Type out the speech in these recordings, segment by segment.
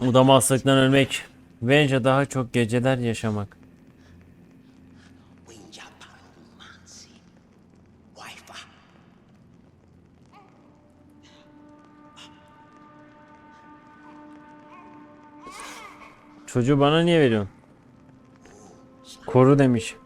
Udamazlıktan ölmek. Bence daha çok geceler yaşamak. Çocuğu bana niye veriyorsun? Koru demiş.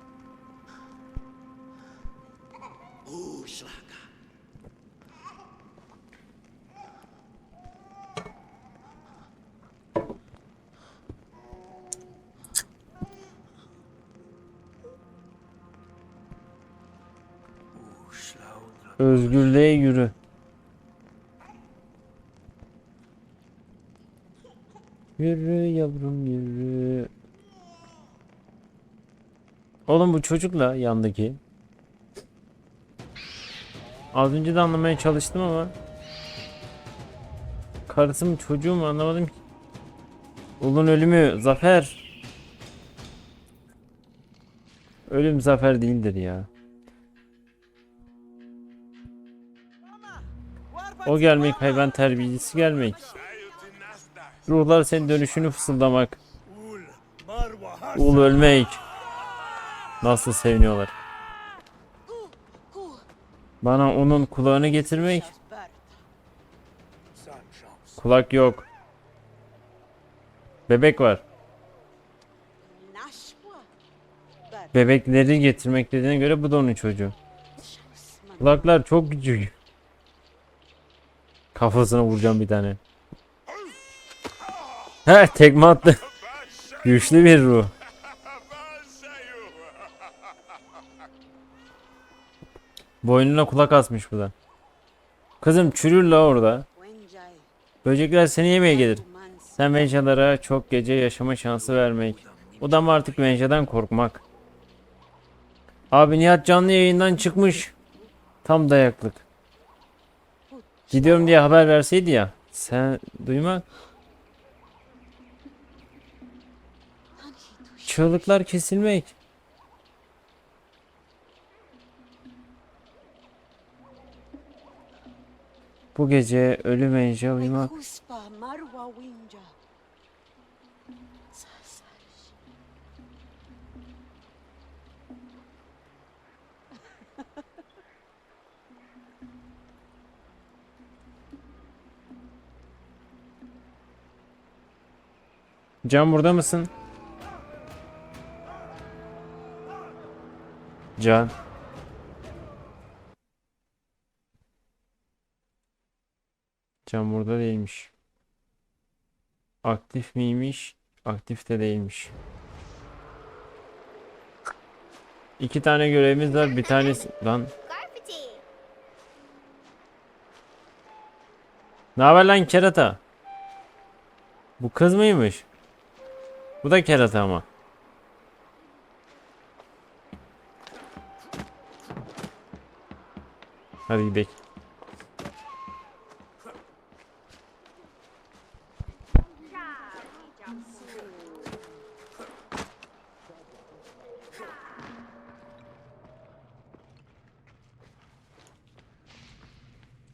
Özgürlüğe yürü. Yürü yavrum yürü. Oğlum bu çocukla yandaki. Az önce de anlamaya çalıştım ama. Karısı mı çocuğu mu anlamadım ki. Ulun ölümü zafer. Ölüm zafer değildir ya. O gelmek hayvan terbiyecisi gelmek. Ruhlar senin dönüşünü fısıldamak. Ul ölmek. Nasıl seviniyorlar. Bana onun kulağını getirmek. Kulak yok. Bebek var. Bebekleri getirmek dediğine göre bu da onun çocuğu. Kulaklar çok küçük. Kafasına vuracağım bir tane. He tekme attı. Güçlü bir ruh. Boynuna kulak asmış bu da. Kızım çürür la orada. Böcekler seni yemeye gelir. Sen venjalara çok gece yaşama şansı vermek. O da mı artık venjadan korkmak? Abi Nihat canlı yayından çıkmış. Tam dayaklık. Gidiyorum diye haber verseydi ya. Sen duymak. Çığlıklar kesilmek. Bu gece ölü mence uyumak. Can burada mısın? Can. Can burada değilmiş. Aktif miymiş? Aktif de değilmiş. İki tane görevimiz var. Bir tanesi... Lan. Ne haber lan kerata? Bu kız mıymış? Bu da kerata ama. Hadi gidelim.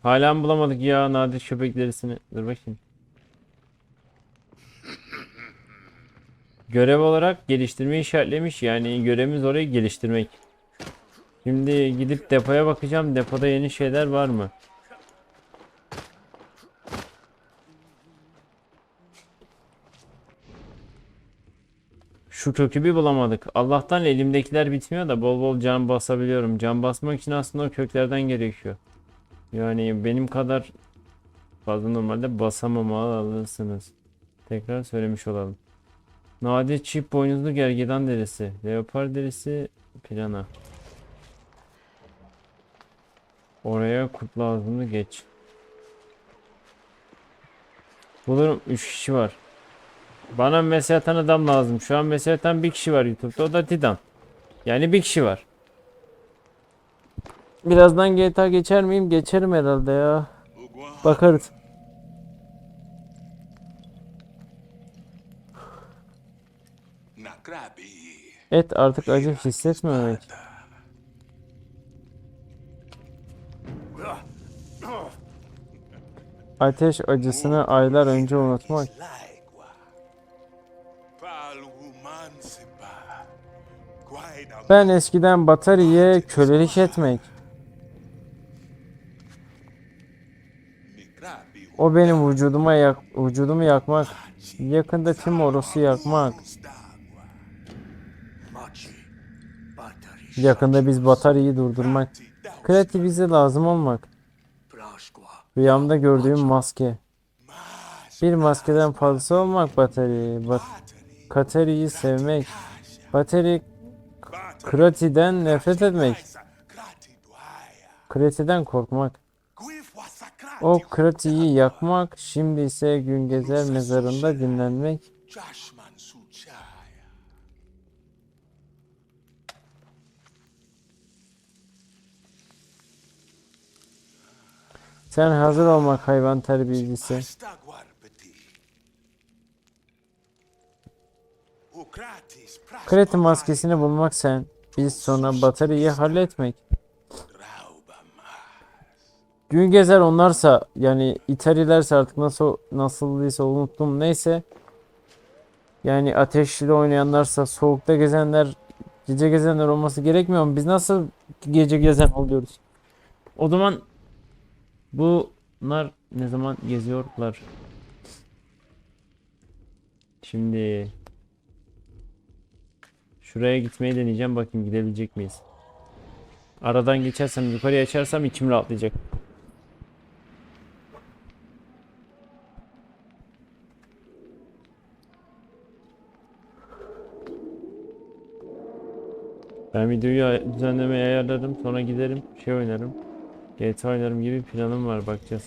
Hala bulamadık ya nadir köpek derisini? Dur bakayım. Görev olarak geliştirmeyi işaretlemiş. Yani görevimiz orayı geliştirmek. Şimdi gidip depoya bakacağım. Depoda yeni şeyler var mı? Şu kökü bir bulamadık. Allah'tan elimdekiler bitmiyor da bol bol can basabiliyorum. Can basmak için aslında o köklerden gerekiyor. Yani benim kadar fazla normalde basamamalısınız. Tekrar söylemiş olalım. Nadir çift boynuzlu gergedan derisi. Leopar derisi plana. Oraya kurt lazımdı geç. Bulurum 3 kişi var. Bana mesaj atan adam lazım. Şu an mesaj atan bir kişi var YouTube'da. O da Titan. Yani bir kişi var. Birazdan GTA geçer miyim? Geçerim herhalde ya. Bakarız. Et artık acı hissetmemek. Ateş acısını aylar önce unutmak. Ben eskiden Batari'ye kölelik etmek. O benim vücuduma yak vücudumu yakmak. Yakında Timoros'u yakmak. Yakında biz bataryayı durdurmak. Krati bize lazım olmak. Rüyamda gördüğüm maske. Bir maskeden fazlası olmak batarya. Bat Kateri'yi sevmek. Bateri Krati'den nefret etmek. Krati'den korkmak. O Krati'yi yakmak, şimdi ise gün gezer mezarında dinlenmek. Sen hazır olmak hayvan terbiyecisi. Krati maskesini bulmak sen. Biz sonra bataryayı halletmek. Gün gezer onlarsa yani İtalilerse artık nasıl nasıldıysa unuttum neyse. Yani ateşli oynayanlarsa soğukta gezenler gece gezenler olması gerekmiyor mu? Biz nasıl gece gezen oluyoruz? O zaman bunlar ne zaman geziyorlar? Şimdi şuraya gitmeyi deneyeceğim bakayım gidebilecek miyiz? Aradan geçersem yukarıya açarsam içim rahatlayacak. Ben videoyu düzenlemeye ayarladım. Sonra giderim şey oynarım. GTA oynarım gibi planım var bakacağız.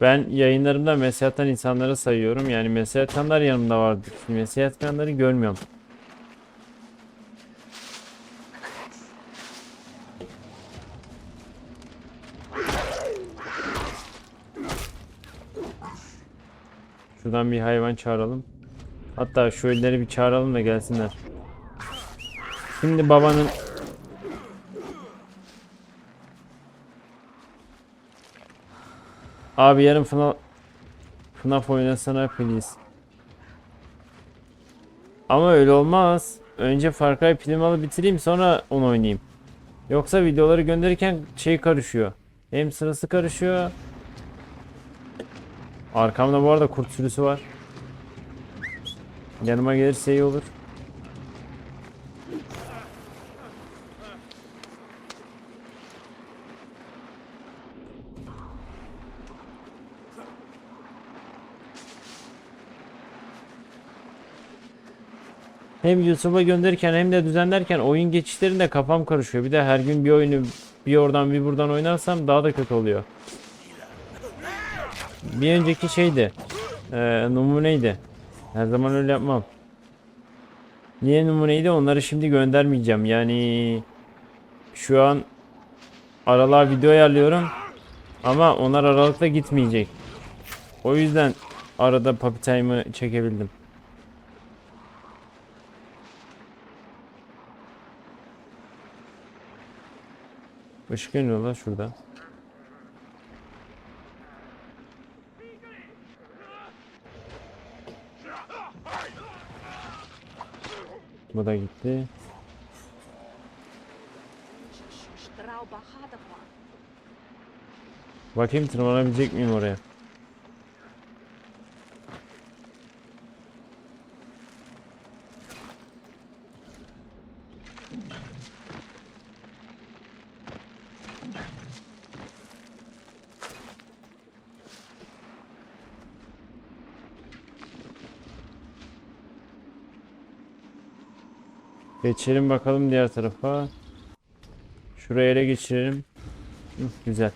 Ben yayınlarımda mesaj atan insanları sayıyorum. Yani mesaj atanlar yanımda vardır. Mesaj atmayanları görmüyorum. Şuradan bir hayvan çağıralım. Hatta şu ölüleri bir çağıralım da gelsinler. Şimdi babanın Abi yarın FNAF, FNAF oynasana please. Ama öyle olmaz. Önce Far Cry Primal'ı bitireyim sonra onu oynayayım. Yoksa videoları gönderirken şey karışıyor. Hem sırası karışıyor. Arkamda bu arada kurt sürüsü var. Yanıma gelirse iyi olur. Hem YouTube'a gönderirken hem de düzenlerken oyun geçişlerinde kafam karışıyor. Bir de her gün bir oyunu bir oradan bir buradan oynarsam daha da kötü oluyor. Bir önceki şeydi. Ee, numuneydi. Her zaman öyle yapmam. Niye numuneydi? Onları şimdi göndermeyeceğim. Yani şu an aralığa video ayarlıyorum. Ama onlar aralıkta gitmeyecek. O yüzden arada Puppy Time'ı çekebildim. Işık yanıyor lan şurada. Bu da gitti. Bakayım tırmanabilecek miyim oraya? Geçelim bakalım diğer tarafa. Şuraya ele geçirelim. Güzel.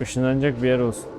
Işınlanacak bir yer olsun.